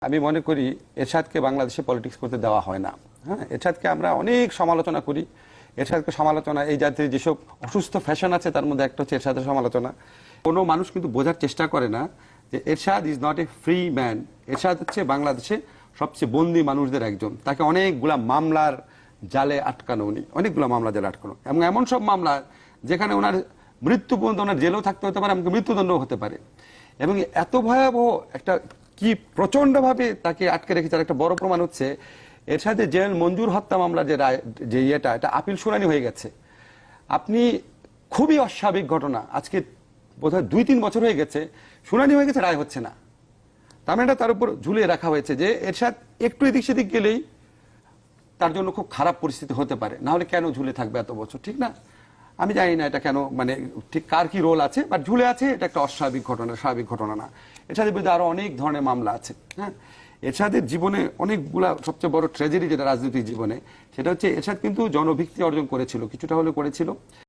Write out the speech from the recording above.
আমি মনে করি এরশাদকে বাংলাদেশে পলিটিক্স করতে দেওয়া হয় না। হ্যাঁ এরশাদকে আমরা অনেক সমালোচনা করি। এরশাদকে সমালোচনা, এই জাতীয় যেসব অসুস্থ ফ্যাশন আছে, তার মধ্যে একটা হচ্ছে এরশাদের সমালোচনা। কোনো মানুষ কিন্তু বোঝার চেষ্টা করে না যে Ershad is not a free man Ershad হচ্ছে বাংলাদেশে সবচেয়ে বন্দি মানুষদের একজন। তাকে অনেকগুলা মামলার জালে আটকানো উনি। অনেকগুলো মামলা জালে আটকানো। এবং এমন সব মামলা যেখানে ওনার মৃত্যু পর্যন্ত ওনার জেলেও থাকতে হতে পারে, এমনকি মৃত্যুদণ্ডও হতে পারে। এবং এত ভয়াবহ একটা কি প্রচন্ডভাবে তাকে আটকে রেখেছে, আর একটা বড় প্রমাণ হচ্ছে এর সাথে জেনারেল মঞ্জুর হত্যা মামলা যে রায়, যে ইয়েটা, এটা আপিল শুনানি হয়ে গেছে। আপনি, খুবই অস্বাভাবিক ঘটনা। আজকে বোধহয় দুই তিন বছর হয়ে গেছে, শুনানি হয়ে গেছে, রায় হচ্ছে না। তার মানে তার উপর ঝুলিয়ে রাখা হয়েছে যে এর সাথে একটু এদিক সেদিক গেলেই তার জন্য খুব খারাপ পরিস্থিতি হতে পারে। না হলে কেন ঝুলে থাকবে এত বছর, ঠিক না? আমি জানি না এটা কেন মানে ঠিক কার কি রোল আছে বাট ঝুলে আছে, এটা একটা অস্বাভাবিক ঘটনা, স্বাভাবিক ঘটনা না। এছাদের বিরুদ্ধে আরও অনেক ধরনের মামলা আছে হ্যাঁ? এছাদের জীবনে অনেকগুলা সবচেয়ে বড় ট্রেজেডি যেটা রাজনৈতিক জীবনে, সেটা হচ্ছে এরশাদ কিন্তু জনভিক্তি অর্জন করেছিল, কিছুটা হলে করেছিল।